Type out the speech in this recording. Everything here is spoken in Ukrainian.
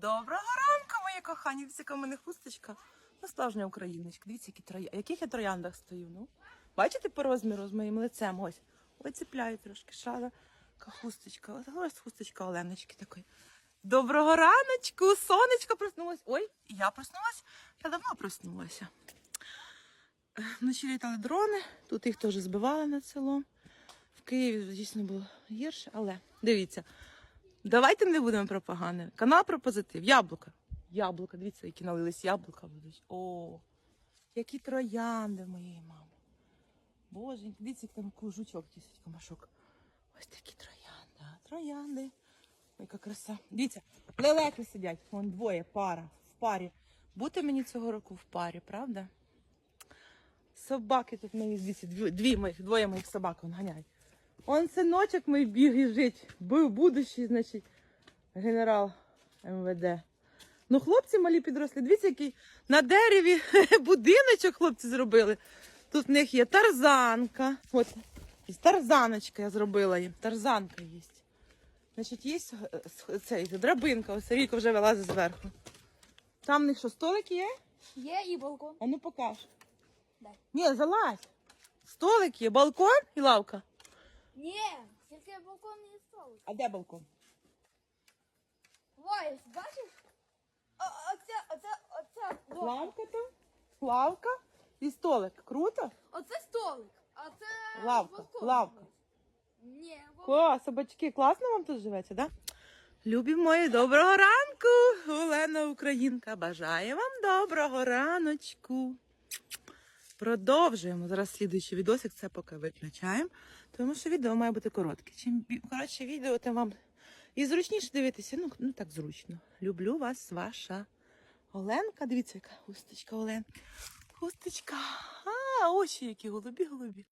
Доброго ранку, мої кохані. Дивіться, яка в мене хусточка. Справжня україночка. Дивіться, які троя... яких я трояндах стою. Ну. Бачите по розміру з моїм лицем? Ось. Ой, цепляю трошки. Яка хусточка. Ось ось хусточка Оленочки такої. Доброго раночку, сонечко проснулось. Ой, я проснулась. Я давно проснулася. Е, Вночі літали дрони, тут їх теж збивали над селом. В Києві, звісно, було гірше, але дивіться. Давайте не будемо про погане. Канал про позитив. Яблука. Яблука, дивіться, які налились яблука будуть. О, які троянди моєї мами. Боже, дивіться, як там кружучок тісить комашок. Ось такі троянди. Троянди. Яка краса. Дивіться, лелеки сидять. Вон двоє, пара, в парі. Бути мені цього року в парі, правда? Собаки тут мої, дивіться, дві, моїх, двоє моїх собак он ганяють. Он синочок мій біжить, був будущий, значить, генерал МВД. Ну, хлопці малі підросли. Дивіться, який на дереві будиночок хлопці зробили. Тут в них є тарзанка. От, тарзаночка я зробила їм. Тарзанка є. Значить, є е, цей, драбинка, ось Ріко вже вилазить зверху. Там в них що, столик є? Є і балкон. А ну покаж. Дай. Ні, залазь. Столик є, балкон і лавка. Ні, тільки балкон і столик. А де балкон? Ой, бачиш? О, оце, оце, оце. Лавка там, лавка і столик. Круто? Оце столик, а це Лавка, балкон. лавка. Ні, балкон. Ко, собачки, класно вам тут живеться, да? Любі мої, доброго ранку! Олена Українка бажає вам доброго раночку. Продовжуємо. Зараз слідуючий відосик, це поки виключаємо, тому що відео має бути коротке. Чим коротше відео, тим вам і зручніше дивитися. Ну, ну так зручно. Люблю вас, ваша Оленка. Дивіться, яка хусточка Оленка. Хусточка. А, очі які голубі, голубі.